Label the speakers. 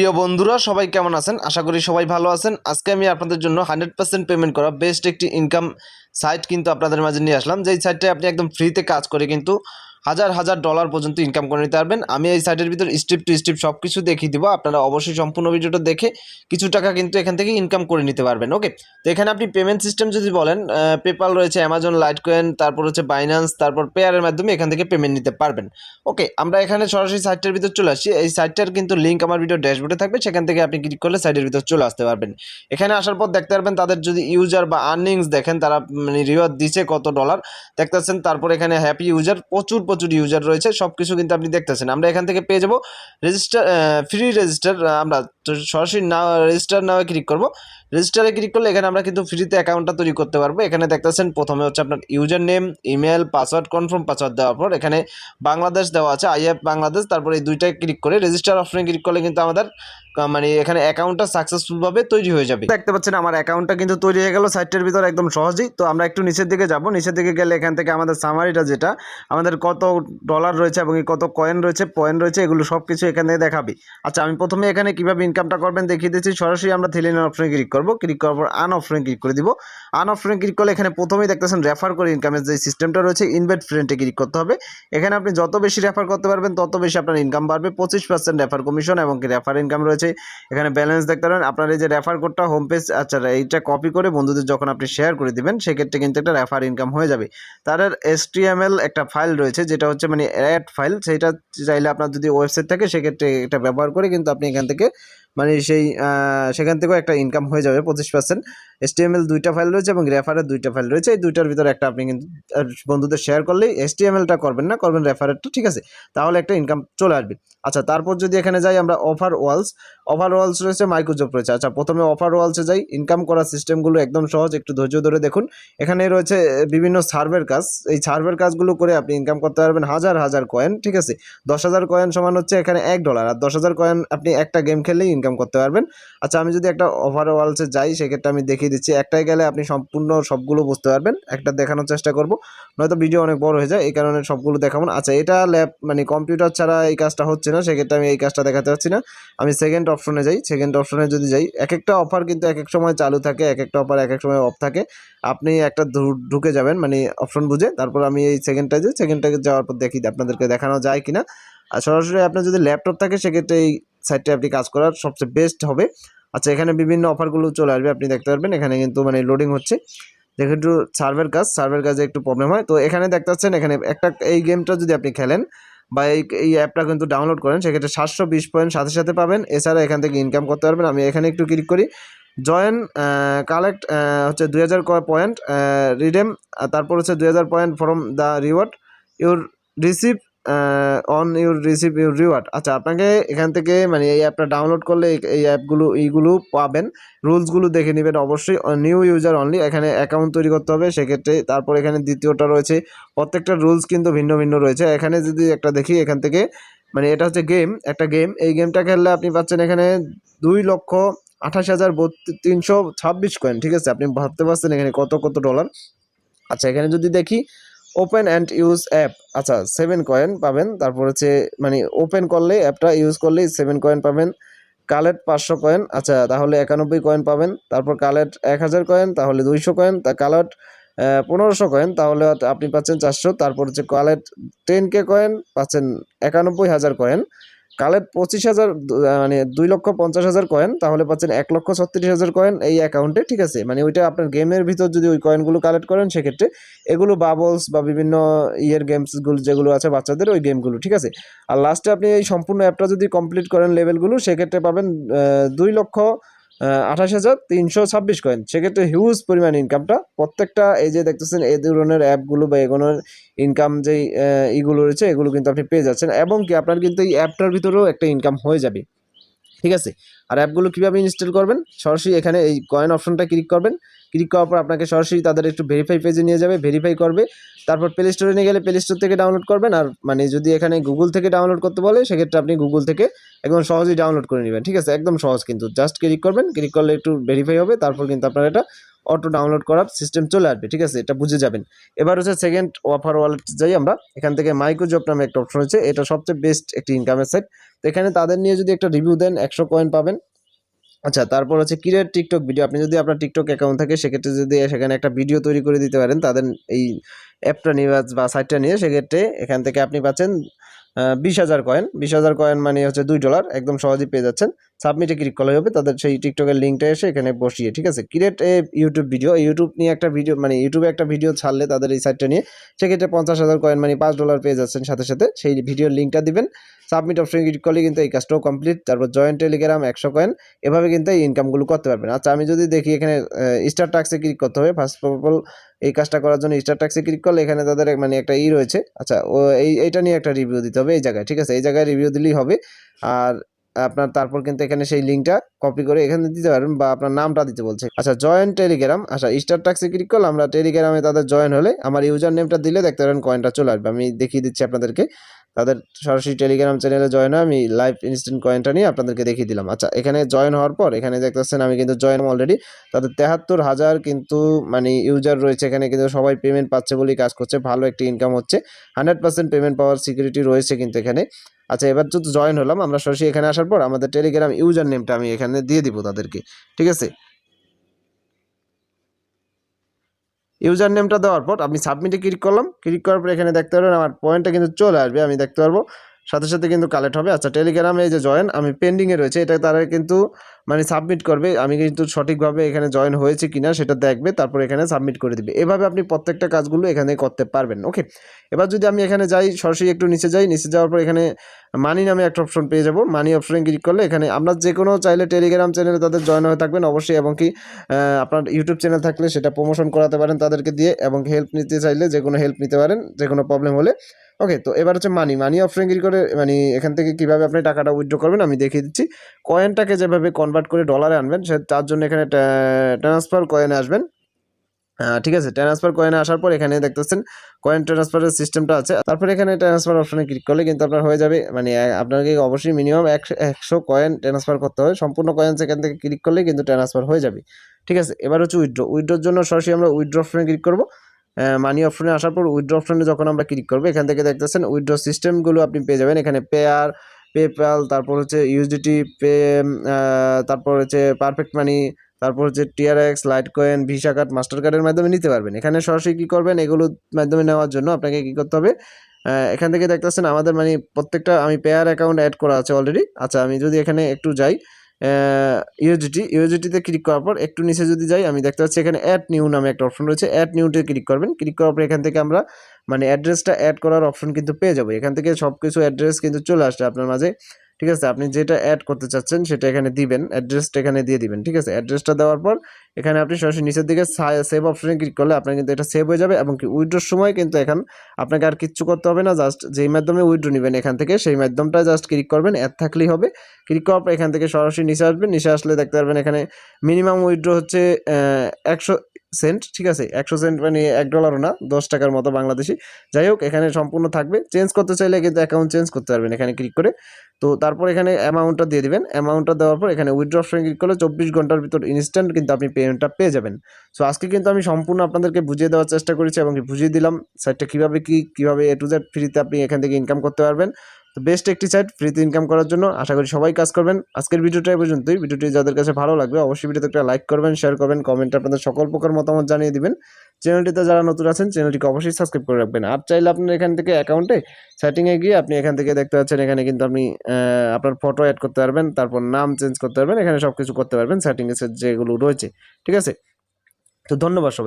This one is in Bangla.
Speaker 1: প্রিয় বন্ধুরা, সবাই কেমন আছেন? আশা করি সবাই ভালো আছেন। আজকে আমি আপনাদের জন্য হান্ড্রেড পার্সেন্ট পেমেন্ট করা বেস্ট একটি ইনকাম সাইট কিন্তু আপনাদের মাঝে নিয়ে আসলাম। যেই সাইটটায় আপনি একদম ফ্রিতে কাজ করে কিন্তু হাজার হাজার ডলার পর্যন্ত ইনকাম করে নিতে পারবেন। আমি এই সাইটের ভিতর স্টেপ টু স্টেপ সব কিছু দেখিয়ে দিব। আপনারা অবশ্যই সম্পূর্ণ ভিডিওটা দেখে কিছু টাকা কিন্তু এখান থেকে ইনকাম করে নিতে পারবেন ওকে তো এখানে আপনি পেমেন্ট সিস্টেম যদি বলেন পেপাল রয়েছে অ্যামাজন লাইটকয়েন তারপর হচ্ছে বাইন্যান্স তারপর পেয়ারের মাধ্যমে এখান থেকে পেমেন্ট নিতে পারবেন ওকে আমরা এখানে সরাসরি সাইটটার ভিতর চলে আসছি। এই সাইটটার কিন্তু লিঙ্ক আমার ভিডিও ড্যাশবোর্ডে থাকবে। সেখান থেকে আপনি ক্লিক করলে সাইটের ভিতর চলে আসতে পারবেন। এখানে আসার পর দেখতে পারবেন, তাদের যদি ইউজার বা আর্নিংস দেখেন, তারা মানে রিওয়ার্ড দিচ্ছে কত ডলার দেখতেছেন তারপর এখানে হ্যাপি ইউজার প্রচুর প্রচুর ইউজার রয়েছে সব কিছু কিন্তু আপনি দেখতেছেন। আমরা এখান থেকে পেয়ে যাব রেজিস্টার ফ্রি রেজিস্টার আমরা সরাসরি না রেজিস্টার নাও ক্লিক করব। রেজিস্টারে ক্লিক করলে এখানে আমরা কিন্তু ফ্রিতে অ্যাকাউন্টটা তৈরি করতে পারব। এখানে দেখতেছেন প্রথমে হচ্ছে আপনার user name email password confirm password দেওয়ার পর এখানে বাংলাদেশ দেওয়া আছে আইএফ বাংলাদেশ। তারপরে এই দুইটায় ক্লিক করে রেজিস্টার অপশনে ক্লিক করলে কিন্তু আমাদের মানে এখানে অ্যাকাউন্টটা সাকসেসফুলভাবে তৈরি হয়ে যাবে। দেখতে পাচ্ছেন আমার অ্যাকাউন্টটা কিন্তু তৈরি হয়ে গেল সাইটটার ভিতরে একদম সহজেই। তো আমরা একটু নিচের দিকে যাব। নিচের দিকে গেলে এখান থেকে আমাদের সামারিটা যেটা, আমাদের কত ডলার রয়েছে এবং কত কয়েন রয়েছে পয়েন্ট রয়েছে, এগুলো সব কিছু এখানে দেখাবি। আচ্ছা আমি প্রথমে এখানে কীভাবে ইনকামটা করবেন দেখিয়ে দিচ্ছি। সরাসরি আমরা থ্রিলিনের অপশনে ক্লিক ক্লিক করার পর আন অপশনে ক্লিক করে দিব। আন অপশনে ক্লিক করলে এখানে প্রথমেই দেখতেছেন রেফার করে ইনকামের যে সিস্টেমটা রয়েছে ইনভেট ফ্রেন্ডে ক্লিক করতে হবে। এখানে আপনি যত বেশি রেফার করতে পারবেন, তত বেশি আপনার ইনকাম বাড়বে। পঁচিশ পার্সেন্ট রেফার কমিশন এবং রেফার ইনকাম রয়েছে। এখানে ব্যালেন্স দেখতে পারেন, আপনার এই যে রেফার কোডটা হোম পেজ আচ্ছা এইটা কপি করে বন্ধুদের যখন আপনি শেয়ার করে দিবেন, সেক্ষেত্রে কিন্তু একটা রেফার ইনকাম হয়ে যাবে। তার এসটিএমএল একটা ফাইল রয়েছে, যেটা হচ্ছে মানে অ্যাড ফাইল সেইটা চাইলে আপনার যদি ওয়েবসাইট থাকে, সেক্ষেত্রে এটা ব্যবহার করে কিন্তু আপনি এখান থেকে মানে সেই সেখান থেকেও একটা ইনকাম হয়ে যাবে পঁচিশ পার্সেন্ট এসটিএমএল দুইটা ফাইল রয়েছে এবং রেফারের দুইটা ফাইল রয়েছে। এই দুইটার ভিতরে একটা আপনি কিন্তু বন্ধুদের শেয়ার করলেই এসটিএমএলটা করবেন না, করবেন রেফারেরটা ঠিক আছে? তাহলে একটা ইনকাম চলে আসবে। আচ্ছা তারপর যদি এখানে যাই আমরা অফার ওয়ালস অফার ওয়ালস রয়েছে মাইক্রোজব রয়েছে। আচ্ছা প্রথমে অফার ওয়ালসে যাই ইনকাম করার সিস্টেমগুলো একদম সহজ, একটু ধৈর্য ধরে দেখুন। এখানে রয়েছে বিভিন্ন সার্ভের কাজ। এই সার্ভের কাজগুলো করে আপনি ইনকাম করতে পারবেন হাজার হাজার কয়েন ঠিক আছে? দশ হাজার কয়েন সমান হচ্ছে এখানে এক ডলার আর দশ হাজার কয়েন আপনি একটা গেম খেললেই ইনকাম করতে পারবেন। আচ্ছা আমি যদি একটা ওভার ওয়ালসে যাই, সেক্ষেত্রে আমি দেখিয়ে দিচ্ছি, একটাই গেলে আপনি সম্পূর্ণ সবগুলো বুঝতে পারবেন। একটা দেখানোর চেষ্টা করব। নয়তো ভিডিও অনেক বড় হয়ে যায়, এই কারণে সবগুলো দেখাবো আচ্ছা এটা ল্যাব মানে কম্পিউটার ছাড়া এই কাজটা হচ্ছে না, সেক্ষেত্রে আমি এই কাজটা দেখাতে পারছি না। আমি সেকেন্ড অপশনে যাই সেকেন্ড অপশনে যদি যাই এক একটা অফার কিন্তু এক এক সময় চালু থাকে এক একটা অফার এক এক সময় অফ থাকে। আপনি একটা ঢুকে যাবেন মানে অপশন বুঝে, তারপর আমি এই সেকেন্ডটা যাই সেকেন্ডটাকে যাওয়ার পর দেখি আপনাদেরকে দেখানো যায় কিনা। আর সরাসরি আপনার যদি ল্যাপটপ থাকে, সেক্ষেত্রে এই সাইটটা আপনি কাজ করার সবচেয়ে বেস্ট হবে। আচ্ছা এখানে বিভিন্ন অফারগুলো চলে আসবে, আপনি দেখতে পারবেন। এখানে কিন্তু মানে লোডিং হচ্ছে। দেখে একটু সার্ভের কাজ সার্ভের কাজে একটু প্রবলেম হয়। তো এখানে দেখতে পাচ্ছেন, এখানে একটা, এই গেমটা যদি আপনি খেলেন বা এই এই অ্যাপটা কিন্তু ডাউনলোড করেন, সেক্ষেত্রে সাতশো বিশ পয়েন্ট সাথে সাথে পাবেন। এছাড়া এখান থেকে ইনকাম করতে পারবেন। আমি এখানে একটু ক্লিক করি। জয়েন কালেক্ট হচ্ছে দুই হাজার পয়েন্ট রিডেম তারপর হচ্ছে দুই হাজার point from the reward your receive on your receive your reward আচ্ছা আপনাকে এখান থেকে মানে এই অ্যাপটা ডাউনলোড করলে এই- অ্যাপগুলো এইগুলো পাবেন। রুলসগুলো দেখে নেবেন অবশ্যই। নিউ ইউজার অনলি এখানে অ্যাকাউন্ট তৈরি করতে হবে। সেক্ষেত্রে তারপর এখানে দ্বিতীয়টা রয়েছে। প্রত্যেকটা রুলস কিন্তু ভিন্ন ভিন্ন রয়েছে। এখানে যদি একটা দেখি, এখান থেকে মানে এটা হচ্ছে গেম একটা গেম এই গেমটা খেললে আপনি পাচ্ছেন এখানে দুই লক্ষ আঠাশ হাজার তিনশো ছাব্বিশ কয়েন ঠিক আছে? আপনি ভাবতে পারছেন এখানে কত কত ডলার আচ্ছা এখানে যদি দেখি ওপেন অ্যান্ড ইউজ অ্যাপ আচ্ছা সেভেন কয়েন পাবেন। তারপর হচ্ছে মানে ওপেন করলে অ্যাপটা ইউজ করলেই সেভেন কয়েন পাবেন। কালেট পাঁচশো কয়েন আচ্ছা তাহলে একানব্বই কয়েন পাবেন। তারপর কালেট এক হাজার কয়েন তাহলে দুইশো কয়েন তা কালেট পনেরোশো কয়েন তাহলে আপনি পাচ্ছেন চারশো। তারপর হচ্ছে কালেট টেন কে কয়েন পাচ্ছেন একানব্বই হাজার কয়েন কালেট পঁচিশ হাজার মানে দুই লক্ষ পঞ্চাশ হাজার কয়েন তাহলে পাচ্ছেন এক লক্ষ ছত্রিশ হাজার কয়েন এই অ্যাকাউন্টে ঠিক আছে? মানে ওইটা আপনার গেমের ভিতর যদি ওই কয়েনগুলো কালেক্ট করেন, সেক্ষেত্রে এগুলো বাবলস বা বিভিন্ন ইয়ের গেমসগুলো যেগুলো আছে বাচ্চাদের ওই গেমগুলো ঠিক আছে? আর লাস্টে আপনি এই সম্পূর্ণ অ্যাপটা যদি কমপ্লিট করেন লেভেলগুলো সেক্ষেত্রে পাবেন দুই লক্ষ আঠাশ হাজার তিনশো ছাব্বিশ কয়েন সেক্ষেত্রে হিউজ পরিমাণ ইনকামটা প্রত্যেকটা এই যে দেখতেছেন, এই ধরনের অ্যাপগুলো বা এগুলোর ইনকাম যেই ইগুলো রয়েছে, এগুলো কিন্তু আপনি পেয়ে যাচ্ছেন। এবং কি আপনার কিন্তু এই অ্যাপটার ভিতরেও একটা ইনকাম হয়ে যাবে। ঠিক আছে? আর অ্যাপগুলো কীভাবে ইনস্টল করবেন? সরাসরি এখানে এই কয়েন অপশনটা ক্লিক করবেন। ক্লিক করার পর আপনাকে সরাসরি তাদের একটু ভেরিফাই পেজে নিয়ে যাবে ভেরিফাই করবে। তারপর প্লে স্টোরে নিয়ে গেলে প্লে স্টোর থেকে ডাউনলোড করবেন। আর মানে যদি এখানে গুগল থেকে ডাউনলোড করতে বলে, সেক্ষেত্রে আপনি গুগল থেকে একদম সহজেই ডাউনলোড করে নেবেন। ঠিক আছে? একদম সহজ কিন্তু। জাস্ট ক্লিক করবেন। ক্লিক করলে একটু ভেরিফাই হবে। তারপর কিন্তু আপনার এটা অটো ডাউনলোড করার সিস্টেম চলে আসবে। ঠিক আছে? এটা বুঝে যাবেন। এবার হচ্ছে সেকেন্ড অফার ওয়ালেট যাই আমরা। এখান থেকে মাইক্রো জব নামে একটা অপশন হচ্ছে এটা সবচেয়ে বেস্ট একটি ইনকামের সাইট তো এখানে তাদের নিয়ে যদি একটা রিভিউ দেন, একশো কয়েন পাবেন। আচ্ছা তারপর হচ্ছে কিরের টিকটক ভিডিও আপনি যদি আপনার টিকটক অ্যাকাউন্ট থাকে, সেক্ষেত্রে যদি সেখানে একটা ভিডিও তৈরি করে দিতে পারেন, তাদের এই অ্যাপটা নিয়ে বা- সাইটটা নিয়ে, সেক্ষেত্রে এখান থেকে আপনি পাচ্ছেন বিশ হাজার কয়েন বিশ হাজার কয়েন মানে হচ্ছে দুই ডলার একদম সহজেই পেয়ে যাচ্ছেন। সাবমিটে ক্লিক করলে হবে, তাদের সেই টিকটকের লিঙ্কটা এসে এখানে বসিয়ে, ঠিক আছে? Create a YouTube video YouTube নিয়ে একটা ভিডিও মানে ইউটিউবে একটা ভিডিও ছাড়লে তাদের এই সাইটটা নিয়ে, সেক্ষেত্রে পঞ্চাশ হাজার কয়েন মানে পাঁচ ডলার পেয়ে যাচ্ছেন সাথে সাথে, সেই ভিডিওর লিঙ্কটা দিবেন। সাবমিট অপশন ক্লিক করলে কিন্তু এই কাজটাও কমপ্লিট তারপর জয়েন্ট টেলিগ্রাম একশো কয়েন এভাবে কিন্তু এই ইনকামগুলো করতে পারবেন। আচ্ছা আমি যদি দেখি এখানে স্টার টাক্সে ক্লিক করতে হবে ফার্স্ট অফ অল এই কাজটা করার জন্য স্টার টাক্সে ক্লিক করলে এখানে তাদের মানে একটা ই রয়েছে। আচ্ছা ও, এই, এইটা নিয়ে একটা রিভিউ দিতে হবে এই জায়গায়, ঠিক আছে? এই জায়গায় রিভিউ দিলেই হবে। আর আপনার তারপর কিন্তু এখানে সেই লিঙ্কটা কপি করে এখানে দিতে পারবেন বা আপনার নামটা দিতে বলছে। আচ্ছা জয়েন টেলিগ্রাম আচ্ছা স্টার টাক্সে ক্লিক করলে আমরা টেলিগ্রামে তাদের জয়েন হলে আমার ইউজার নেমটা দিলে দেখতে পারেন কয়েনটা চলে আসবে। আমি দেখিয়ে দিচ্ছি আপনাদেরকে। তাদের সরাসরি টেলিগ্রাম চ্যানেলে জয়েন হয় আমি লাইভ ইনস্ট্যান্ট কয়েনটা নিয়ে আপনাদেরকে দেখিয়ে দিলাম। আচ্ছা এখানে জয়েন হওয়ার পর এখানে দেখতে পাচ্ছেন আমি কিন্তু জয়েন অলরেডি তাদের তেহাত্তর হাজার কিন্তু মানে ইউজার রয়েছে। এখানে কিন্তু সবাই পেমেন্ট পাচ্ছে বলেই কাজ করছে। ভালো একটি ইনকাম হচ্ছে। হান্ড্রেড পেমেন্ট পাওয়ার সিকিউরিটি রয়েছে কিন্তু এখানে। আচ্ছা এবার যদি জয়েন হলাম, আমরা সরাসরি এখানে আসার পর আমাদের টেলিগ্রাম ইউজার নেমটা আমি এখানে দিয়ে দিব তাদেরকে, ঠিক আছে? ইউজার নেমটা দেওয়ার পর আমি সাবমিটে ক্লিক করলাম ক্লিক করার পর এখানে দেখতে পারবেন আমার পয়েন্টটা কিন্তু চলে আসবে, আমি দেখতে পারব। সাথে সাথে কিন্তু কালেক্ট হবে। আচ্ছা টেলিগ্রামে এই যে জয়েন আমি পেন্ডিংয়ে রয়েছে এটা তারা কিন্তু মানে সাবমিট করবে, আমি কিন্তু সঠিকভাবে এখানে জয়েন হয়েছে কিনা সেটা দেখবে, তারপর এখানে সাবমিট করে দিবে। এভাবে আপনি প্রত্যেকটা কাজগুলো এখানে করতে পারবেন ওকে এবার যদি আমি এখানে যাই, সরাসরি একটু নিচে যাই, নিচে যাওয়ার পর এখানে মানি নামে একটা অপশন পেয়ে যাব। মানি অপশনে ক্লিক করলে এখানে আপনার যে কোনো চাইলে টেলিগ্রাম চ্যানেলে তাদের জয়েন হয়ে থাকবেন, অবশ্যই, এবং কি আপনার ইউটিউব চ্যানেল থাকলে সেটা প্রমোশন করাতে পারেন তাদেরকে দিয়ে, এবং হেল্প নিতে চাইলে যে কোনো হেল্প নিতে পারেন যে কোনো প্রবলেম হলে ওকে তো এবার হচ্ছে মানি মানি অপশন ক্লিক করে মানে এখান থেকে কীভাবে আপনি টাকাটা উইথড্র করবেন আমি দেখিয়ে দিচ্ছি। কয়েনটাকে যেভাবে কনভার্ট করে ডলারে আনবেন, সে তার জন্য এখানে ট্রান্সফার কয়েনে আসবেন। ঠিক আছে ট্রান্সফার কয়েনে আসার পর এখানে দেখতেছেন কয়েন ট্রান্সফারের সিস্টেমটা আছে। তারপর এখানে ট্রান্সফার অপশানে ক্লিক করলে কিন্তু আপনার হয়ে যাবে মানে আপনাকে অবশ্যই মিনিমাম একশো কয়েন ট্রান্সফার করতে হবে। সম্পূর্ণ কয়েন সেখান থেকে ক্লিক করলে কিন্তু ট্রান্সফার হয়ে যাবে। ঠিক আছে, এবার হচ্ছে উইথড্র উইথড্রোর জন্য সরাসরি আমরা উইথড্র অপশনে ক্লিক করব। মানি অপশনে আসার পর উইথড্র অপশনে যখন আমরা ক্লিক করব, এখান থেকে দেখতেছেন উইথড্র সিস্টেমগুলো আপনি পেয়ে যাবেন। এখানে পেয়ার পেপ্যাল তারপর হচ্ছে ইউজিটি পে তারপর হচ্ছে পারফেক্ট মানি তারপর হচ্ছে TRX Litecoin Visa card Master কার্ডের মাধ্যমে নিতে পারবেন। এখানে সরাসরি কী করবেন এগুলোর মাধ্যমে নেওয়ার জন্য আপনাকে কী করতে হবে এখান থেকে দেখতেছেন আমাদের মানে প্রত্যেকটা, আমি পেয়ার অ্যাকাউন্ট অ্যাড করা আছে অলরেডি আচ্ছা আমি যদি এখানে একটু যাই ইউজিটি ইউএসডিটিতে ক্লিক করার পর একটু নিচে যদি যাই, আমি দেখতে পাচ্ছি এখানে অ্যাড নিউ নামে একটা অপশন রয়েছে। অ্যাড নিউতে ক্লিক করবেন। ক্লিক করার পর এখান থেকে আমরা মানে অ্যাড্রেসটা অ্যাড করার অপশন কিন্তু পেয়ে যাব। এখান থেকে সব কিছু অ্যাড্রেস কিন্তু চলে আসছে আপনার মাঝে। ঠিক আছে? আপনি যেটা অ্যাড করতে চাচ্ছেন সেটা এখানে দিবেন অ্যাড্রেসটা এখানে দিয়ে দিবেন, ঠিক আছে? অ্যাড্রেসটা দেওয়ার পর এখানে আপনি সরাসরি নিচের দিকে সেভ অপশনে ক্লিক করলে আপনার কিন্তু এটা সেভ হয়ে যাবে এবং কি উইড্রোর সময় কিন্তু এখন আপনাকে আর কিচ্ছু করতে হবে না জাস্ট যেই মাধ্যমে উইড্রো নেবেন এখান থেকে সেই মাধ্যমটা জাস্ট ক্লিক করবেন অ্যাড থাকলেই হবে। ক্লিক করার পর এখান থেকে সরাসরি নিচে আসবেন, নিচে আসলে দেখতে পারবেন এখানে মিনিমাম উইড্রো হচ্ছে একশো সেন্ট ঠিক আছে? একশো সেন্ট মানে এক ডলারও না, দশ টাকার মতো বাংলাদেশি। যাই হোক, এখানে সম্পূর্ণ থাকবে। চেঞ্জ করতে চাইলে কিন্তু অ্যাকাউন্ট চেঞ্জ করতে পারবেন এখানে ক্লিক করে। তো তারপর এখানে অ্যামাউন্টটা দিয়ে দেবেন। অ্যামাউন্টটা দেওয়ার পর এখানে উইথড্র অপশনে ক্লিক করলে চব্বিশ ঘণ্টার ভিতর ইনস্ট্যান্ট কিন্তু আপনি পেমেন্টটা পেয়ে যাবেন। সো আজকে কিন্তু আমি সম্পূর্ণ আপনাদেরকে বুঝিয়ে দেওয়ার চেষ্টা করেছি এবং বুঝিয়ে দিলাম। সাইটটা কীভাবে কী, কীভাবে এ টু জেড ফ্রিতে আপনি এখান থেকে ইনকাম করতে পারবেন। তো বেস্ট একটি সাইট ফ্রিতে ইনকাম করার জন্য আশা করি সবাই কাজ করবেন। আজকের ভিডিওটা পর্যন্তই। ভিডিওটি যাদের কাছে ভালো লাগবে অবশ্যই ভিডিওতে একটা লাইক করবেন শেয়ার করবেন কমেন্টে আপনাদের সকল প্রকার মতামত জানিয়ে দিবেন। চ্যানেলটিতে যারা নতুন আছেন চ্যানেলটিকে অবশ্যই সাবস্ক্রাইব করে রাখবেন। আর চাইলে আপনার এখান থেকে অ্যাকাউন্টে সেটিংয়ে গিয়ে আপনি এখান থেকে দেখতে পাচ্ছেন, এখানে কিন্তু আপনি আপনার ফটো অ্যাড করতে পারবেন, তারপর নাম চেঞ্জ করতে পারবেন, এখানে সব কিছু করতে পারবেন সেটিংয়ে যেগুলো রয়েছে। ঠিক আছে? তো ধন্যবাদ সবাই।